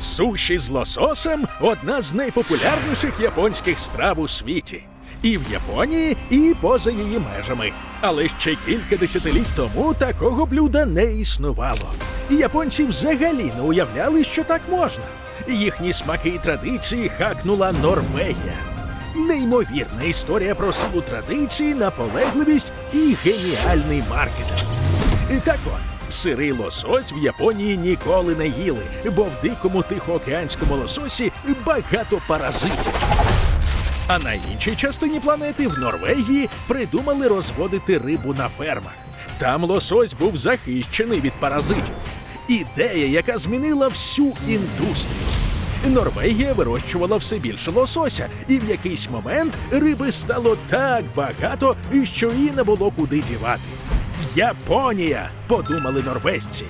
Суші з лососем одна з найпопулярніших японських страв у світі. І в Японії, і поза її межами. Але ще кілька десятиліть тому такого блюда не існувало. І японці взагалі не уявляли, що так можна. Їхні смаки і традиції хакнула Норвегія. Неймовірна історія про силу традиції, наполегливість і геніальний маркетинг. Так от, сирий лосось в Японії ніколи не їли, бо в дикому тихоокеанському лососі багато паразитів. А на іншій частині планети в Норвегії придумали розводити рибу на фермах. Там лосось був захищений від паразитів. Ідея, яка змінила всю індустрію. Норвегія вирощувала все більше лосося, і в якийсь момент риби стало так багато, що її не було куди дівати. Японія! подумали норвезці.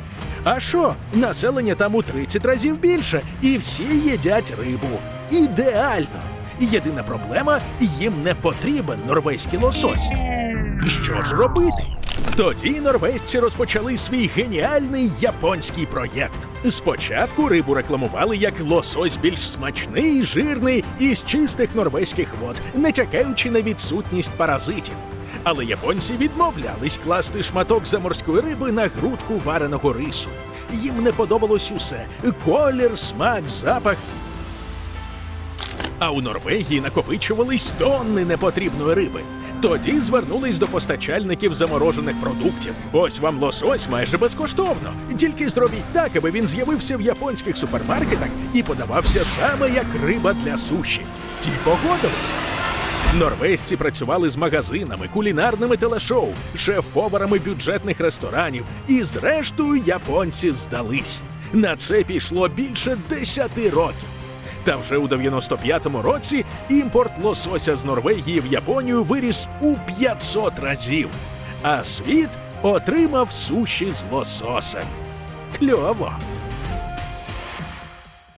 А що, населення там у 30 разів більше, і всі їдять рибу. Ідеально! Єдина проблема їм не потрібен норвезький лосось. Що ж робити? Тоді норвезці розпочали свій геніальний японський проєкт. Спочатку рибу рекламували як лосось більш смачний, жирний і з чистих норвезьких вод, не чекаючи на відсутність паразитів. Але японці відмовлялись класти шматок заморської риби на грудку вареного рису. Їм не подобалось усе: колір, смак, запах. А у Норвегії накопичувались тонни непотрібної риби. Тоді звернулись до постачальників заморожених продуктів. Ось вам лосось майже безкоштовно. Тільки зробіть так, аби він з'явився в японських супермаркетах і подавався саме як риба для суші. Ті погодились. Норвезці працювали з магазинами, кулінарними телешоу, шеф-поварами бюджетних ресторанів, і зрештою японці здались. На це пішло більше 10 років. Та вже у 95-му році імпорт лосося з Норвегії в Японію виріс у 500 разів, а світ отримав суші з лососем. Кльово!